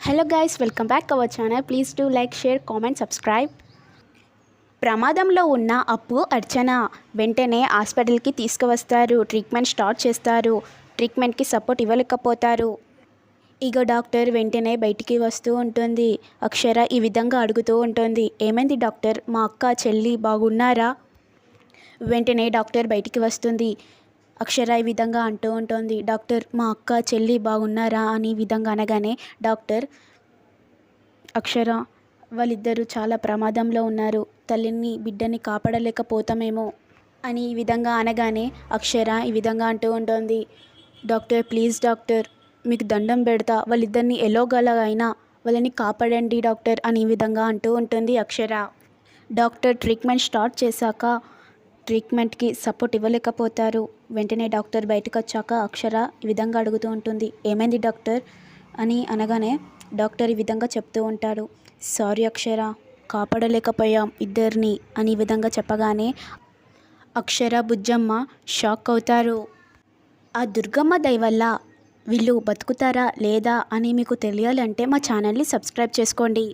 Hello guys welcome back our channel please to like share comment subscribe ప్రమాదంలో ఉన్న అప్పు అర్చన వెంటనే హాస్పిటల్కి తీసుకువస్తారు. ట్రీట్మెంట్ స్టార్ట్ చేస్తారు. ట్రీట్మెంట్కి సపోర్ట్ ఇవ్వలేకపోతారు. ఇక డాక్టర్ వెంటనే బయటికి వస్తూ ఉంటుంది. అక్షర ఈ విధంగా అడుగుతూ ఉంటుంది. ఏమైంది డాక్టర్? మా అక్క చెల్లి బాగున్నారా? వెంటనే డాక్టర్ బయటికి వస్తుంది. అక్షర ఈ విధంగా అంటూ ఉంటుంది. డాక్టర్ మా అక్క చెల్లి బాగున్నారా అని ఈ విధంగా అనగానే డాక్టర్ అక్షర వాళ్ళిద్దరూ చాలా ప్రమాదంలో ఉన్నారు. తల్లిని బిడ్డని కాపాడలేకపోతామేమో అని ఈ విధంగా అనగానే అక్షర ఈ విధంగా అంటూ ఉంటుంది. డాక్టర్ ప్లీజ్ డాక్టర్ మీకు దండం పెడతా. వాళ్ళిద్దరిని ఎలోగలగైనా వాళ్ళని కాపాడండి డాక్టర్ అని ఈ విధంగా అంటూ ఉంటుంది అక్షర. డాక్టర్ ట్రీట్మెంట్ స్టార్ట్ చేశాక ట్రీట్మెంట్కి సపోర్ట్ ఇవ్వలేకపోతారు. వెంటనే డాక్టర్ బయటకు వచ్చాక అక్షర ఈ విధంగా అడుగుతూ ఉంటుంది. ఏమైంది డాక్టర్? అని అనగానే డాక్టర్ ఈ విధంగా చెప్తూ ఉంటాడు. సారీ అక్షర కాపాడలేకపోయాం ఇద్దరిని అని ఈ విధంగా చెప్పగానే అక్షర బుజ్జమ్మ షాక్ అవుతారు. ఆ దుర్గమ్మ దయ వల్ల వీళ్ళు బతుకుతారా లేదా అని మీకు తెలియాలంటే మా ఛానల్ని సబ్స్క్రైబ్ చేసుకోండి.